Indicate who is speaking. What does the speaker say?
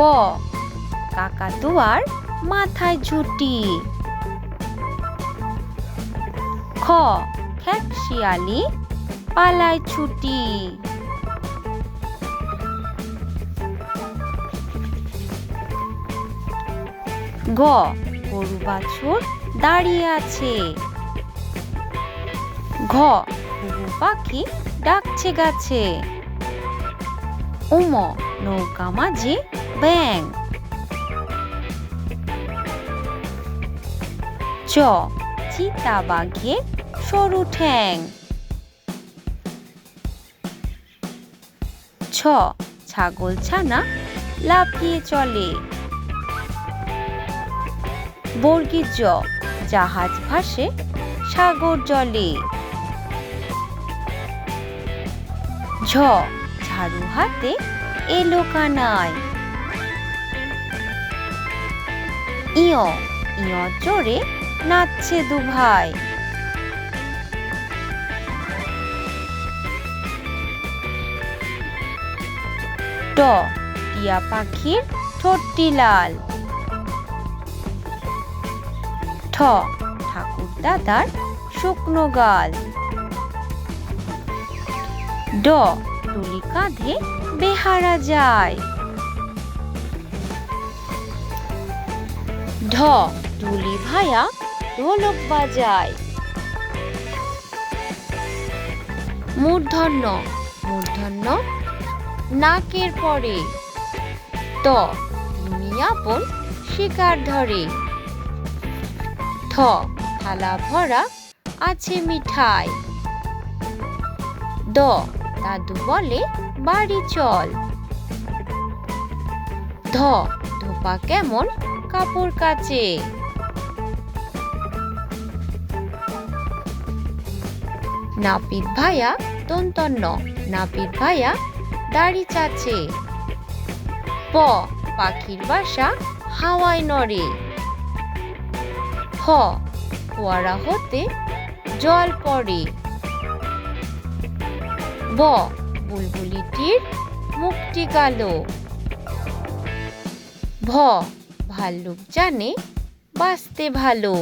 Speaker 1: ক। কাকাতুয়ার মাথায় ঝুটি। খ, খ্যাক শিয়ালি, পালায় ছুটি। গ, গরু বাছুর দাঁড়িয়ে আছে। ঘ, ঘুঘু পাখি ডাকছে গাছে। উম, নৌকা মাঝে ব্যাং চ চিতা বাঘে সরু ঠ্যাং। ছ ছাগল ছানা লাফিয়ে চলে। বর্গীর জ, জাহাজ ভাসে সাগর জলে। ঝ, ঝাড়ু হাতে এলো কানায়। ইয় ইয় জোরে নাচছে দু ভাই ট টিয়া পাখির ঠোঁটটি লাল। ঠ ঠাকুর দাদার শুকনো গাল। ড টুলি কাঁধে বেহারা যায়। ঢ ঢুলি ভায়া, ঢোলক বাজায়। মূর্ধন্য মূর্ধন্য, নাকের পরে। ত আপন শিকার ধরে। থ, থালা ভরা আছে মিঠাই। দ, দাদু বলে, বাড়ি চল। ধ, ধোপা কেমন কাপড় কাচে নাপিত ভাইয়া তন্তন্ন নাপিত ভাইয়া দাড়ি চাচে প, পাখির বাসা হাওয়ায় নড়ে। হ ফোয়ারা হতে জল পড়ে। ব, বুলবুলিটির মুখটি কালো। ভ ভাল্লুক জানে বাঁচতে ভালো।